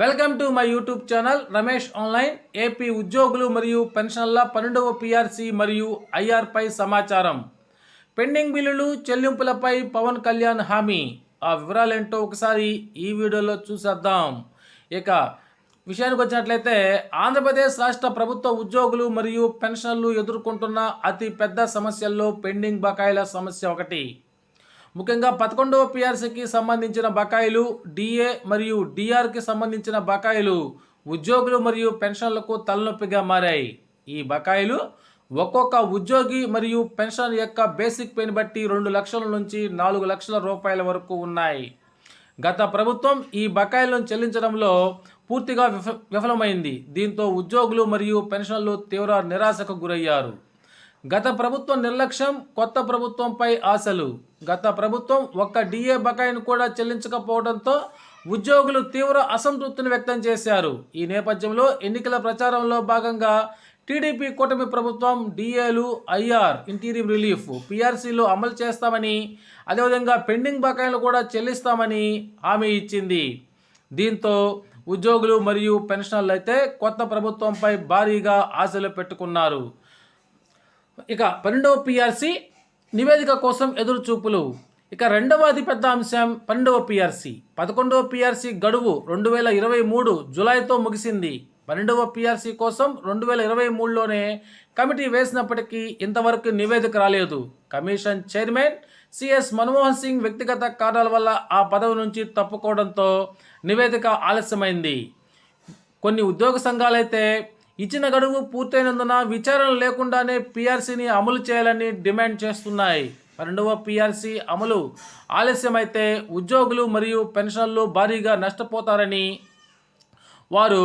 Welcome to my YouTube channel Ramesh online. AP ఉద్యోగులు మరియు పెన్షన్ల పన్నెండవ పిఆర్సి మరియు ఐఆర్పై సమాచారం. పెండింగ్ బిల్లులు చెల్లింపులపై పవన్ కళ్యాణ్ హామీ. ఆ వివరాలేంటో ఒకసారి ఈ వీడియోలో చూసేద్దాం. ఇక విషయానికి వచ్చినట్లయితే ఆంధ్రప్రదేశ్ రాష్ట్ర ప్రభుత్వ ఉద్యోగులు మరియు పెన్షన్లు ఎదుర్కొంటున్న అతి పెద్ద సమస్యల్లో పెండింగ్ బకాయిల సమస్య ఒకటి. ముఖ్యంగా పదకొండవ పిఆర్సీకి సంబంధించిన బకాయిలు డిఏ మరియు డిఆర్కి సంబంధించిన బకాయిలు ఉద్యోగులు మరియు పెన్షన్లకు తలనొప్పిగా మారాయి. ఈ బకాయిలు ఒక్కొక్క ఉద్యోగి మరియు పెన్షన్ యొక్క బేసిక్ పేని బట్టి రెండు లక్షల నుంచి నాలుగు లక్షల రూపాయల వరకు ఉన్నాయి. గత ప్రభుత్వం ఈ బకాయిలను చెల్లించడంలో పూర్తిగా విఫ విఫలమైంది. దీంతో ఉద్యోగులు మరియు పెన్షన్లు తీవ్ర నిరాశకు గురయ్యారు. గత ప్రభుత్వం నిర్లక్ష్యం కొత్త ప్రభుత్వంపై ఆశలు. గత ప్రభుత్వం ఒక్క డిఏ బకాయిను కూడా చెల్లించకపోవడంతో ఉద్యోగులు తీవ్ర అసంతృప్తిని వ్యక్తం చేశారు. ఈ నేపథ్యంలో ఎన్నికల ప్రచారంలో భాగంగా టీడీపీ కూటమి ప్రభుత్వం డిఏలు ఐఆర్ ఇంటీరియం రిలీఫ్ పిఆర్సీలు అమలు చేస్తామని అదేవిధంగా పెండింగ్ బకాయిలు కూడా చెల్లిస్తామని హామీ ఇచ్చింది. దీంతో ఉద్యోగులు మరియు పెన్షనర్లు అయితే కొత్త ప్రభుత్వంపై భారీగా ఆశలు పెట్టుకున్నారు. ఇక పన్నెండవ పిఆర్సి నివేదిక కోసం ఎదురు చూపులు ఇక రెండవ అతిపెద్ద అంశం పన్నెండవ పిఆర్సి పదకొండవ పిఆర్సి గడువు రెండు వేల ఇరవై మూడు జులైతో ముగిసింది. పన్నెండవ పిఆర్సి కోసం రెండు వేల ఇరవై మూడులోనే కమిటీ వేసినప్పటికీ ఇంతవరకు నివేదిక రాలేదు. Commission chairman CS Manmohan Singh వ్యక్తిగత కారణాల వల్ల ఆ పదవి నుంచి తప్పుకోవడంతో నివేదిక ఆలస్యమైంది. కొన్ని ఉద్యోగ సంఘాలైతే ఇచ్చిన గడువు పూర్తయినందున విచారణ లేకుండానే పీఆర్సీని అమలు చేయాలని డిమాండ్ చేస్తున్నాయి. రెండవ పీఆర్సీ అమలు ఆలస్యమైతే ఉద్యోగులు మరియు పెన్షన్లు భారీగా నష్టపోతారని వారు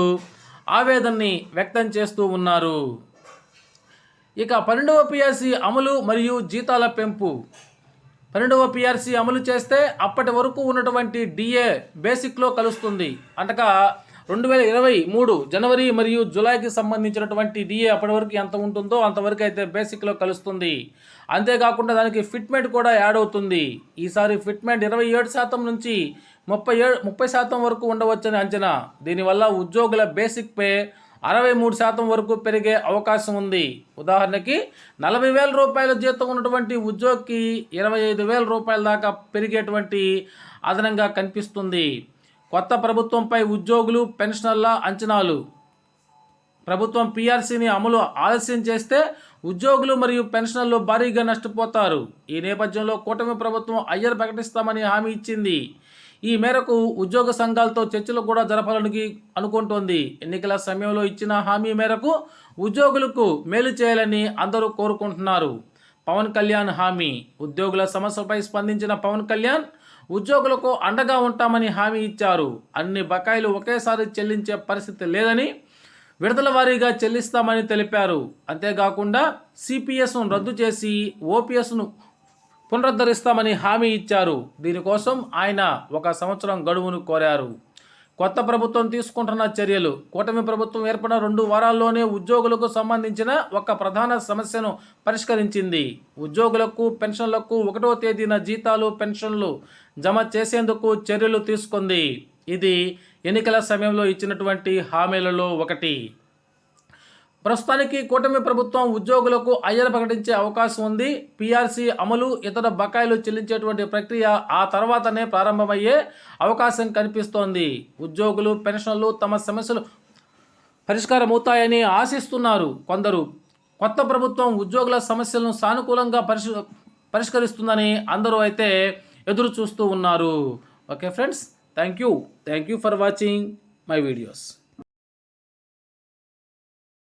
ఆవేదనని వ్యక్తం చేస్తూ ఉన్నారు. ఇక పన్నెండవ పిఆర్సీ అమలు మరియు జీతాల పెంపు. పన్నెండవ పిఆర్సీ అమలు చేస్తే అప్పటి వరకు ఉన్నటువంటి డిఏ బేసిక్లో కలుస్తుంది. అంటగా రెండు వేల ఇరవై మూడు జనవరి మరియు జూలైకి సంబంధించినటువంటి డిఏ అప్పటి వరకు ఎంత ఉంటుందో అంతవరకు అయితే బేసిక్లో కలుస్తుంది. అంతేకాకుండా దానికి ఫిట్మెంట్ కూడా యాడ్ అవుతుంది. ఈసారి ఫిట్మెంట్ ఇరవై ఏడు శాతం నుంచి ముప్పై ఏడు ముప్పై శాతం వరకు ఉండవచ్చని అంచనా. దీనివల్ల ఉద్యోగుల బేసిక్ పే అరవై మూడు శాతం వరకు పెరిగే అవకాశం ఉంది. ఉదాహరణకి నలభై వేల రూపాయల జీతం ఉన్నటువంటి ఉద్యోగికి ఇరవై ఐదు వేల రూపాయల దాకా పెరిగేటువంటి అదనంగా కనిపిస్తుంది. కొత్త ప్రభుత్వంపై ఉద్యోగులు పెన్షనర్ల అంచనాలు. ప్రభుత్వం పీఆర్సీని అమలు ఆలస్యం చేస్తే ఉద్యోగులు మరియు పెన్షనర్లు భారీగా నష్టపోతారు. ఈ నేపథ్యంలో కూటమి ప్రభుత్వం అయ్యర్ ప్రకటిస్తామని హామీ ఇచ్చింది. ఈ మేరకు ఉద్యోగ సంఘాలతో చర్చలు కూడా జరపాలని అనుకుంటోంది. ఎన్నికల సమయంలో ఇచ్చిన హామీ మేరకు ఉద్యోగులకు మేలు చేయాలని అందరూ కోరుకుంటున్నారు. పవన్ కళ్యాణ్ హామీ. ఉద్యోగుల సమస్యపై స్పందించిన పవన్ కళ్యాణ్ ఉద్యోగులకు అండగా ఉంటామని హామీ ఇచ్చారు. అన్ని బకాయిలు ఒకేసారి చెల్లించే పరిస్థితి లేదని విడతల వారీగా చెల్లిస్తామని తెలిపారు. అంతేకాకుండా సిపిఎస్ను రద్దు చేసి ఓపీఎస్ను పునరుద్ధరిస్తామని హామీ ఇచ్చారు. దీనికోసం ఆయన ఒక సంవత్సరం గడువును కోరారు. కొత్త ప్రభుత్వం తీసుకుంటున్న చర్యలు. కూటమి ప్రభుత్వం ఏర్పడిన రెండు వారాల్లోనే ఉద్యోగులకు సంబంధించిన ఒక ప్రధాన సమస్యను పరిష్కరించింది. ఉద్యోగులకు పెన్షన్లకు ఒకటో తేదీన జీతాలు పెన్షన్లు జమ చేసేందుకు చర్యలు తీసుకుంది. ఇది ఎన్నికల సమయంలో ఇచ్చినటువంటి హామీలలో ఒకటి. ప్రస్తుతానికి కూటమి ప్రభుత్వం ఉద్యోగులకు అయ్యలు ప్రకటించే అవకాశం ఉంది. పీఆర్సీ అమలు ఇతర బకాయిలు చెల్లించేటువంటి ప్రక్రియ ఆ తర్వాతనే ప్రారంభమయ్యే అవకాశం కనిపిస్తోంది. ఉద్యోగులు పెన్షన్లు తమ సమస్యలు పరిష్కారమవుతాయని ఆశిస్తున్నారు కొందరు. కొత్త ప్రభుత్వం ఉద్యోగుల సమస్యలను సానుకూలంగా పరిష్ పరిష్కరిస్తుందని అందరూ అయితే ఎదురు చూస్తూ ఉన్నారు. Okay friends thank you thank you for watching my videos.